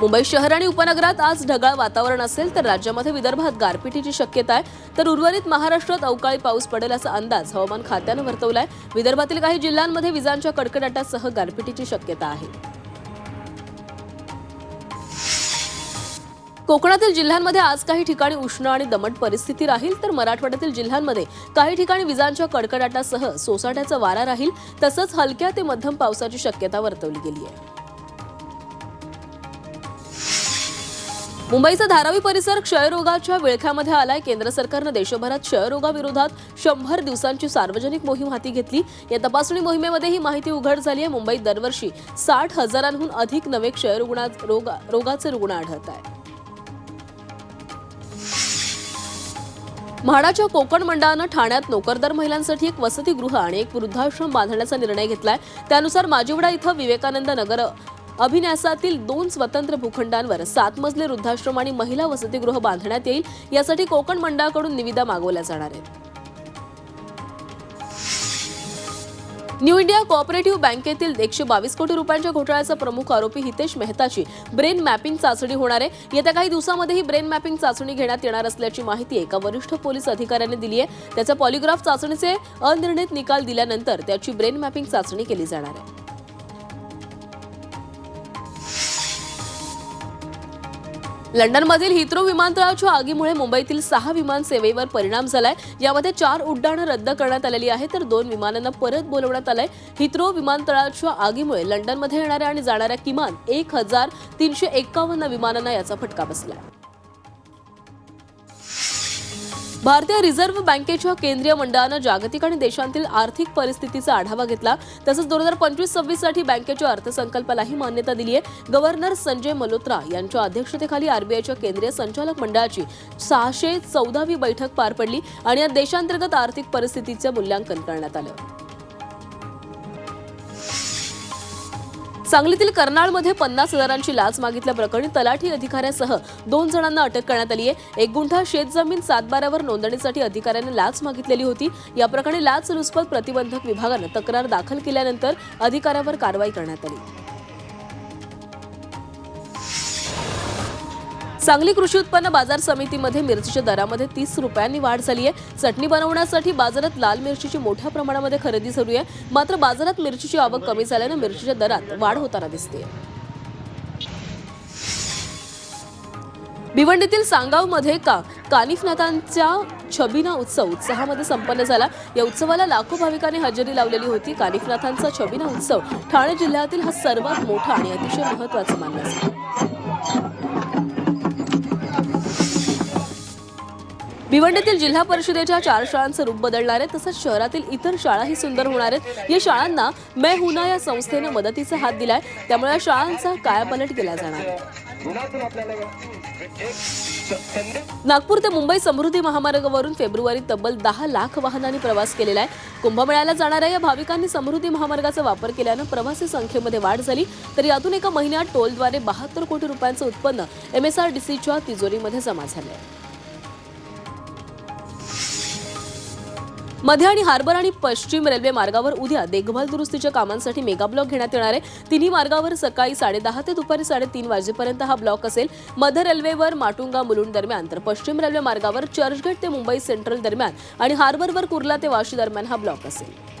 मुंबई शहर आणि उपनगरात आज ढगाळ वातावरण असेल तर राज्यामध्ये विदर्भात गारपिटीची शक्यता आहे. तर उर्वरित महाराष्ट्रात अवकाळी पाऊस पडेल असा अंदाज हवामान खात्यानं वर्तवलाय. विदर्भातील काही जिल्ह्यांमध्ये विजांच्या कडकडाटासह गारपिटीची शक्यता आहे. कोकणातील जिल्ह्यांमध्ये आज काही ठिकाणी उष्ण आणि दमट परिस्थिती राहील तर मराठवाड्यातील जिल्ह्यांमध्ये काही ठिकाणी विजांच्या कडकडाटासह सोसाट्याचा वारा राहील. तसंच हलक्या ते मध्यम पावसाची शक्यता वर्तवली गेली आहे. मुंबईचा धारावी परिसर क्षयरोगाच्या विळख्यामध्ये आलाय. केंद्र सरकारनं देशभरात क्षयरोगाविरोधात शंभर दिवसांची सार्वजनिक मोहीम हाती घेतली. या तपासणी मोहिमेमध्ये ही माहिती उघड झाली आहे. मुंबईत दरवर्षी साठ हजारांहून अधिक नवे क्षयरुग्णा रोगाचे रुग्ण आढळत आहेत. म्हाडाच्या कोकण मंडळानं ठाण्यात नोकरदार महिलांसाठी एक वसतिगृह आणि एक वृद्धाश्रम बांधण्याचा निर्णय घेतलाय. त्यानुसार माजिवडा इथं विवेकानंद नगर अभिन्यासातील दोन स्वतंत्र भूखंडांवर सात मजले वृद्धाश्रम आणि महिला वसतिगृह बांधण्यात येईल. यासाठी कोकण मंडळाकडून निविदा मागवल्या जाणार आहेत. न्यू इंडिया कोऑपरेटिव्ह बँकेतील एकशे बावीस कोटी रुपयांच्या घोटाळ्याचा प्रमुख आरोपी हितेश मेहताची ब्रेन मॅपिंग चाचणी होणार आहे. येत्या काही दिवसामध्ये ही ब्रेन मॅपिंग चाचणी घेण्यात येणार असल्याची माहिती एका वरिष्ठ पोलीस अधिकाऱ्याने दिली आहे. त्याचा पॉलिग्राफ चाचणीचे अनिर्णित निकाल दिल्यानंतर त्याची ब्रेन मॅपिंग चाचणी केली जाणार आहे. लंडनमधील हिथ्रो विमानतळाच्या आगीमुळे मुंबईतील सहा विमान सेवेवर परिणाम झालाय. यामध्ये चार उड्डाणं रद्द करण्यात आलेली आहेत तर दोन विमानांना परत बोलवण्यात आलंय. हिथ्रो विमानतळाच्या आगीमुळे लंडनमध्ये येणाऱ्या आणि जाणाऱ्या किमान एक हजार तीनशे एक्कावन्न विमानांना याचा फटका बसलाय. भारतीय रिझर्व्ह बँकेच्या केंद्रीय मंडळानं जागतिक आणि देशांतील आर्थिक परिस्थितीचा आढावा घेतला. तसंच दोन हजार पंचवीस सव्वीससाठी बँकेच्या अर्थसंकल्पालाही मान्यता दिली आहे गव्हर्नर संजय मल्होत्रा यांच्या अध्यक्षतेखाली आरबीआयच्या केंद्रीय संचालक मंडळाची सहाशे चौदावी बैठक पार पडली आणि या देशांतर्गत आर्थिक परिस्थितीचं मूल्यांकन करण्यात आलं. सांगलीतील कर्नाळमध्ये पन्नास हजारांची लाच मागितल्याप्रकरणी तलाठी अधिकाऱ्यासह दोन जणांना अटक करण्यात आली आहे. एक गुंठा शेतजमीन सातबाऱ्यावर नोंदणीसाठी अधिकाऱ्याने लाच मागितलेली होती. या प्रकरणी लाचलुचपत प्रतिबंधक विभागानं तक्रार दाखल केल्यानंतर अधिकाऱ्यावर कारवाई करण्यात आली. सांगली कृषी उत्पन्न बाजार समितीमध्ये मिरचीच्या दरामध्ये तीस रुपयांनी वाढ झाली आहे. चटणी बनवण्यासाठी बाजारात लाल मिरचीची मोठ्या प्रमाणामध्ये खरेदी सुरू आहे. मात्र बाजारात मिरचीची आवक कमी झाल्यानं मिरचीच्या दरात वाढ होताना दिसते भिवंडीतील सांगावमध्ये का कानिफनाथांच्या छबिना उत्सव उत्साहामध्ये संपन्न झाला. या उत्सवाला लाखो भाविकांनी हजेरी लावलेली होती. कानिफनाथांचा छबिना उत्सव ठाणे जिल्ह्यातील हा सर्वात मोठा आणि अतिशय महत्त्वाचा मानला भिवंडीतील जिल्हा परिषदेच्या चार शाळांचं रूप बदलणार आहे तसंच शहरातील इतर शाळाही सुंदर होणार आहेत. या शाळांना मैं हुना या संस्थेनं मदतीचा हात दिलाय. त्यामुळे या शाळांचा कायापालट केला जाणार नागपूर ते मुंबई समृद्धी महामार्गावरून फेब्रुवारीत तब्बल दहा लाख वाहनांनी प्रवास केलेला आहे. कुंभमेळ्याला जाणाऱ्या या भाविकांनी समृद्धी महामार्गाचा वापर केल्यानं प्रवासी संख्येमध्ये वाढ झाली. तर यातून एका महिन्यात टोलद्वारे बहात्तर कोटी रुपयांचं उत्पन्न एमएसआरडीसीच्या तिजोरीमध्ये जमा झालं आहे मध्य आणि हार्बर आणि पश्चिम रेल्वे मार्गावर उद्या देखभाल दुरुस्तीच्या कामांसाठी मेगा ब्लॉक घेण्यात येणार आहे. तिन्ही मार्गावर सकाळी साडेदहा ते दुपारी साडेतीन वाजेपर्यंत हा ब्लॉक असेल. मध्य रेल्वेवर माटुंगा मुलुंड दरम्यान तर पश्चिम रेल्वे मार्गावर चर्चगेट ते मुंबई सेंट्रल दरम्यान आणि हार्बरवर कुर्ला ते वाशी दरम्यान हा ब्लॉक असेल.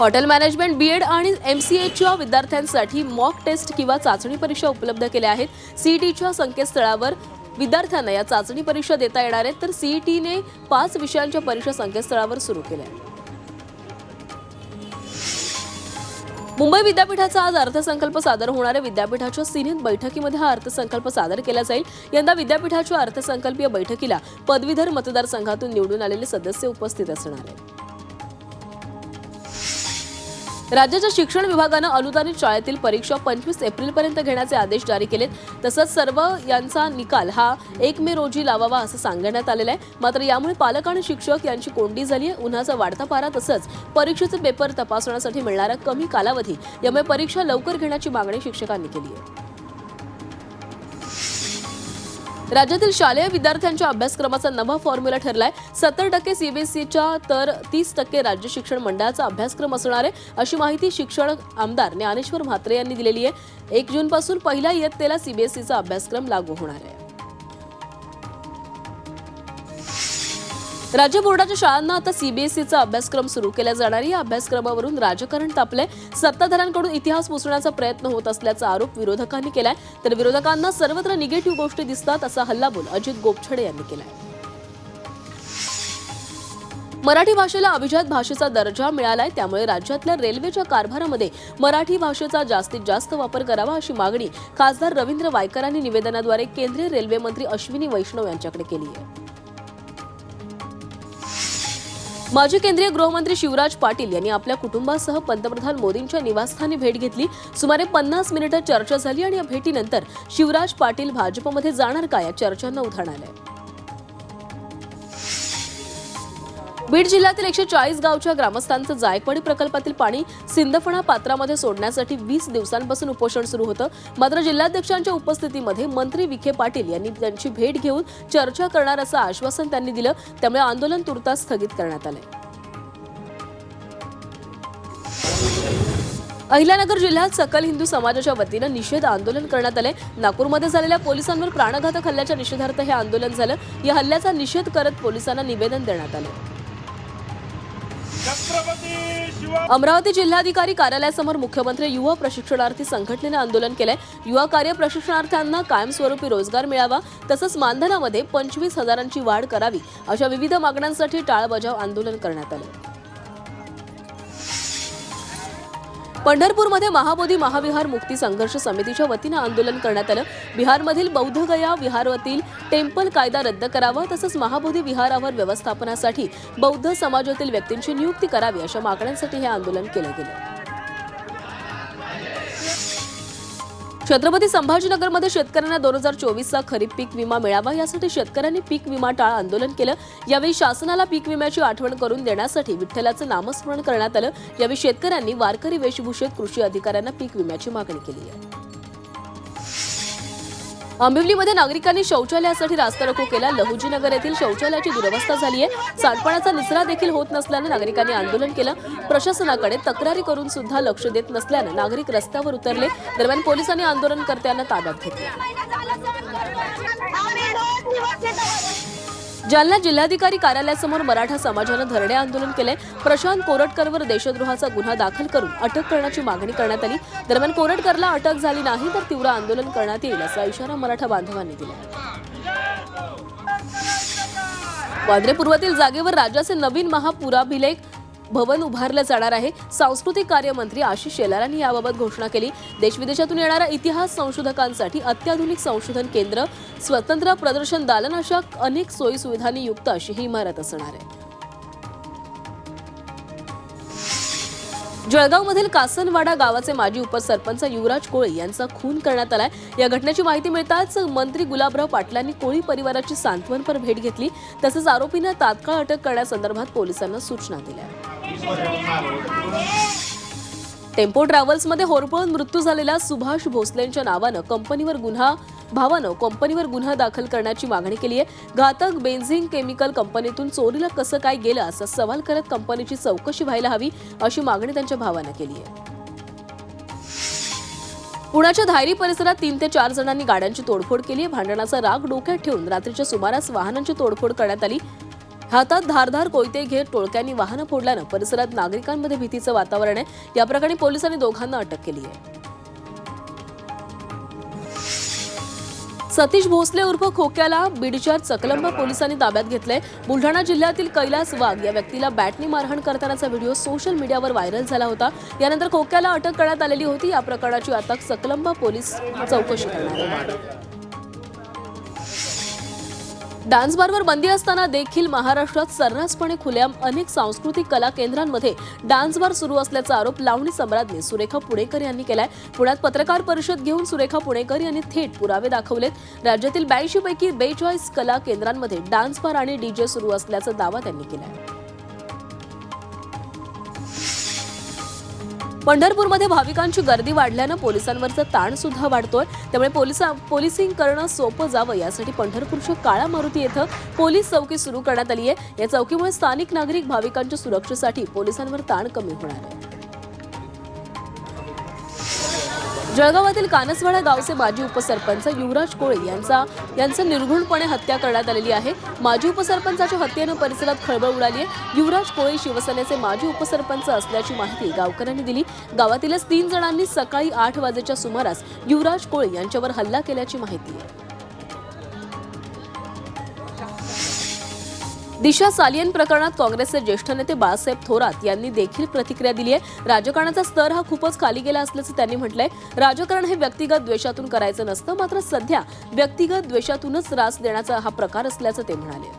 हॉटेल मॅनेजमेंट बी एड आणि एम सी एच्या विद्यार्थ्यांसाठी मॉक टेस्ट किंवा चाचणी परीक्षा उपलब्ध केल्या आहेत. सीईटीच्या संकेतस्थळावर विद्यार्थ्यांना या चाचणी परीक्षा देता येणार आहेत. तर सीईटीने पाच विषयांच्या परीक्षा संकेतस्थळावर सुरू केल्या मुंबई विद्यापीठाचा आज अर्थसंकल्प सादर होणाऱ्या विद्यापीठाच्या सिनेत बैठकीमध्ये हा अर्थसंकल्प सादर केला जाईल. यंदा विद्यापीठाच्या अर्थसंकल्पीय बैठकीला पदवीधर मतदारसंघातून निवडून आलेले सदस्य उपस्थित असणार आहेत. राज्याच्या शिक्षण विभागानं अनुदानित शाळेतील परीक्षा पंचवीस एप्रिलपर्यंत घेण्याचे आदेश जारी केलेत. तसंच सर्व यांचा निकाल हा एक मे रोजी लावावा असं सांगण्यात आलेलं आहे. मात्र यामुळे पालक आणि शिक्षक यांची कोंडी झाली आहे उन्हाचा वाढता पारा तसंच परीक्षेचे पेपर तपासण्यासाठी मिळणारा कमी कालावधी. यामुळे परीक्षा लवकर घेण्याची मागणी शिक्षकांनी केली आहे. राज्यातील शालेय विद्यार्थ्यांच्या अभ्यासक्रमाचा नवा फॉर्म्युला ठरलाय. सत्तर टक्के सीबीएसईच्या तर तीस टक्के राज्य शिक्षण मंडळाचा अभ्यासक्रम असणार आहे अशी माहिती शिक्षण आमदार ज्ञानेश्वर म्हात्रे यांनी दिलेली आहे. एक जून पासून पहिल्या इयत्तेला सीबीएसईचा अभ्यासक्रम लागू होणार आहे. राज्य बोर्डाच्या शाळांना आता सीबीएसईचा अभ्यासक्रम सुरू केला जाणार या अभ्यासक्रमावरून राजकारण तापले सत्ताधाऱ्यांकडून इतिहास पुसण्याचा प्रयत्न होत असल्याचा आरोप विरोधकांनी केलाय. तर विरोधकांना सर्वत्र निगेटिव्ह गोष्टी दिसतात असा हल्लाबोल अजित गोपछडे यांनी केलाय. मराठी भाषेला अभिजात भाषेचा दर्जा मिळालाय. त्यामुळे राज्यातल्या रेल्वेच्या कारभारामध्ये मराठी भाषेचा जास्तीत जास्त वापर करावा अशी मागणी खासदार रवींद्र वायकरांनी निवेदनाद्वारे केंद्रीय रेल्वे मंत्री अश्विनी वैष्णव यांच्याकडे केली आहे. माजी केंद्रीय गृहमंत्री शिवराज पाटील यांनी आपल्या कुटुंबासह पंतप्रधान मोदींच्या निवासस्थानी भेट घेतली. सुमारे पन्नास मिनिटं चर्चा झाली आणि या भेटीनंतर शिवराज पाटील भाजपमध्ये जाणार का या चर्चांना उधाण आलंय. बीड जिल्ह्यातील एकशे चाळीस गावच्या ग्रामस्थांचं जायकवाडी प्रकल्पातील पाणी सिंदफणा पात्रामध्ये सोडण्यासाठी वीस दिवसांपासून उपोषण सुरू होतं. मात्र जिल्हाध्यक्षांच्या उपस्थितीमध्ये मंत्री विखे पाटील यांनी त्यांची भेट घेऊन चर्चा करणार असं आश्वासन त्यांनी दिलं. त्यामुळे आंदोलन तुर्तास स्थगित करण्यात आलंय. अहिल्यानगर जिल्ह्यात सकल हिंदू समाजाच्या वतीनं निषेध आंदोलन करण्यात आले नागपूरमध्ये झालेल्या पोलिसांवर प्राणघातक हल्ल्याच्या निषेधार्थ हे आंदोलन झालं. या हल्ल्याचा निषेध करत पोलिसांना निवेदन देण्यात आलं अमरावती जिल्हाधिकारी कार्यालयासमोर मुख्यमंत्री युवा प्रशिक्षणार्थी संघटनेनं आंदोलन केलंय. युवा कार्य प्रशिक्षणार्थ्यांना कायमस्वरूपी रोजगार मिळावा तसंच मानधनामध्ये पंचवीस हजारांची वाढ करावी अशा विविध मागण्यांसाठी टाळबजाव आंदोलन करण्यात आलं. पंढरपूरमध्ये महाबोधी महाविहार मुक्ती संघर्ष समितीच्या वतीनं आंदोलन करण्यात आलं. बिहारमधील बौद्धगया विहारातील टेम्पल कायदा रद्द करावा तसंच महाबोधी विहारावर व्यवस्थापनासाठी बौद्ध समाजातील व्यक्तींची नियुक्ती करावी अशा मागण्यांसाठी हे आंदोलन केलं गेलं. छत्रपती संभाजीनगरमध्ये शेतकऱ्यांना दोन हजार चोवीसचा खरीप पीक विमा मिळावा यासाठी शेतकऱ्यांनी पीक विमा टाळ आंदोलन केलं. यावेळी शासनाला पीक विम्याची आठवण करून देण्यासाठी विठ्ठलाचं नामस्मरण करण्यात आलं. यावेळी शेतकऱ्यांनी वारकरी वेशभूषेत कृषी अधिकाऱ्यांना पीक विम्याची मागणी केली आहे. आंबिवलीमध्ये नागरिकांनी शौचालयासाठी रास्ता रोको केला. लहुजीनगर येथील शौचालयाची दुरवस्था झाली आहे. सांडपाण्याचा निचरा देखील होत नसल्यानं नागरिकांनी आंदोलन केलं. प्रशासनाकडे तक्रारी करून सुद्धा लक्ष देत नसल्यानं नागरिक रस्त्यावर उतरले. दरम्यान पोलिसांनी आंदोलनकर्त्यांना ताब्यात घेतले. जालना जिल्हाधिकारी कार्यालयासमोर मराठा समाजानं धरणे आंदोलन केले प्रशांत कोरटकरवर देशद्रोहाचा गुन्हा दाखल करून अटक करण्याची मागणी करण्यात आली. दरम्यान कोरटकरला अटक झाली नाही तर तीव्र आंदोलन करण्यात येईल असा इशारा मराठा बांधवांनी दिला वांद्रे पूर्वातील जागेवर राज्याचे नवीन महापुराभिलेख भवन उभारलं जाणार आहे. सांस्कृतिक कार्यमंत्री आशिष शेलार यांनी याबाबत घोषणा केली. देशविदेशातून येणाऱ्या इतिहास संशोधकांसाठी अत्याधुनिक संशोधन केंद्र स्वतंत्र प्रदर्शन दालन अशा अनेक सोयी सुविधांनी युक्त अशी ही इमारत असणार आहे. जळगावमधील कासनवाडा गावाचे माजी उपसरपंच युवराज कोळी यांचा खून करण्यात आलाय. या घटनेची माहिती मिळताच मंत्री गुलाबराव पाटलांनी कोळी परिवाराची सांत्वनपर भेट घेतली. तसंच आरोपींना तात्काळ अटक करण्यासंदर्भात पोलिसांना सूचना दिल्या. टेम्पो ट्रॅव्हल्समध्ये होरपळून मृत्यू झालेल्या सुभाष भोसलेंच्या नावानं कंपनीवर गुन्हा भावानं कंपनीवर गुन्हा दाखल करण्याची मागणी केली आहे घातक बेन्झिंग केमिकल कंपनीतून चोरीला कसं काय गेलं असा सवाल करत कंपनीची चौकशी व्हायला हवी अशी मागणी त्यांच्या भावानं केली आहे पुण्याच्या धायरी परिसरात तीन ते चार जणांनी गाड्यांची तोडफोड केली आहे भांडणाचा राग डोक्यात ठेवून रात्रीच्या सुमारास वाहनांची तोडफोड करण्यात आली. हातात धारधार कोयते घेत टोळक्यांनी वाहनं फोडल्यानं परिसरात नागरिकांमध्ये भीतीचं वातावरण आहे. या प्रकरणी पोलिसांनी दोघांना अटक केली आहे. सतीश भोसले उर्फ खोक्याला बीडच्या चकलंबा पोलिसांनी ताब्यात घेतलंय. बुलढाणा जिल्ह्यातील कैलास वाघ या व्यक्तीला बॅटनी मारहाण करतानाचा व्हिडिओ सोशल मीडियावर व्हायरल झाला होता. यानंतर खोक्याला अटक करण्यात आलेली होती. या प्रकरणाची आता चकलंबा पोलीस चौकशी करणार डान्स बारवर बंदी असताना देखील महाराष्ट्रात सर्रासपणे खुल्या अनेक सांस्कृतिक कला केंद्रांमध्ये डान्स बार सुरू असल्याचा आरोप लावणी सम्राज्ञी सुरेखा पुणेकर यांनी केलाय. पुण्यात पत्रकार परिषद घेऊन सुरेखा पुणेकर यांनी थेट पुरावे दाखवलेत. राज्यातील ब्याऐंशी पैकी बेचाळीस कला केंद्रांमध्ये डान्स बार आणि डीजे सुरू असल्याचा दावा त्यांनी केलाय. पंढरपूरमध्ये भाविकांची गर्दी वाढल्यानं पोलिसांवरचं ताण सुद्धा वाढतोय. त्यामुळे पोलिसा पोलिसिंग करणं सोपं जावं. यासाठी पंढरपूरच्या काळा मारुती येथं पोलीस चौकी सुरू करण्यात आली आहे या चौकीमुळे स्थानिक नागरिक भाविकांच्या सुरक्षेसाठी पोलिसांवर ताण कमी होणार आहे. जळगावातील कानसवाडा गावचे माजी उपसरपंच युवराज कोळे यांचा यांचं निर्घुणपणे हत्या करण्यात आलेली आहे. माजी उपसरपंचाच्या हत्येनं परिसरात खळबळ उडाली आहे. युवराज कोळी शिवसेनेचे माजी उपसरपंच असल्याची माहिती गावकऱ्यांनी दिली. गावातीलच तीन जणांनी सकाळी आठ वाजेच्या सुमारास युवराज कोळे यांच्यावर हल्ला केल्याची माहिती आहे. दिशा सालियन प्रकरणात काँग्रेसचे ज्येष्ठ नेते बाळासाहेब थोरात यांनी देखील प्रतिक्रिया दिली आहे. राजकारणाचा स्तर हा खूपच खाली गेला असल्याचं त्यांनी म्हटलंय. राजकारण हे व्यक्तिगत द्वेषातून करायचं नसतं मात्र सध्या व्यक्तिगत द्वेषातूनच त्रास देण्याचा हा प्रकार असल्याचं ते म्हणाले.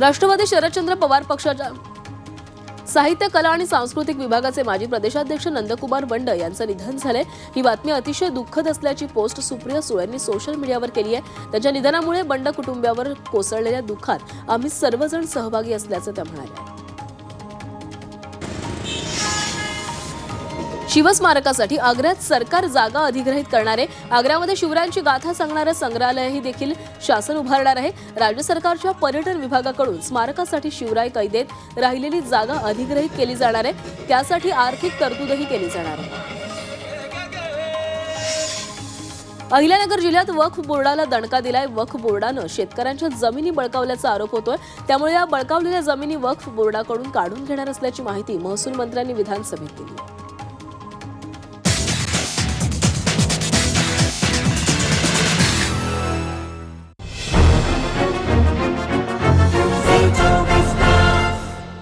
राष्ट्रवादी शरदचंद्र पवार पक्षाच्या साहित्य कला आणि सांस्कृतिक विभागाचे माजी प्रदेशाध्यक्ष नंदकुमार बंड यांचं निधन झालंय. ही बातमी अतिशय दुःखद असल्याची पोस्ट सुप्रिया सुळे यांनी सोशल मीडियावर केली आहे. त्यांच्या निधनामुळे बंड कुटुंबियावर कोसळलेल्या दुःखात आम्ही सर्वजण सहभागी असल्याचं त्या म्हणाल्या. शिवस्मारकासाठी आग्र्यात सरकार जागा अधिग्रहित करणारे आग्र्यामध्ये शिवरायांची गाथा सांगणारं संग्रहालयही देखील शासन उभारणार आहे. राज्य सरकारच्या पर्यटन विभागाकडून स्मारकासाठी शिवराय कैदेत राहिलेली जागा अधिग्रहित केली जाणार आहे. त्यासाठी आर्थिक तरतूदही केली जाणार आहे. अहिल्यानगर जिल्ह्यात वक्फ बोर्डाला दणका दिलाय. वक्फ बोर्डानं शेतकऱ्यांच्या जमिनी बळकावल्याचा आरोप होतोय. त्यामुळे या बळकावलेल्या जमिनी वक्फ बोर्डाकडून काढून घेणार असल्याची माहिती महसूल मंत्र्यांनी विधानसभेत दिली.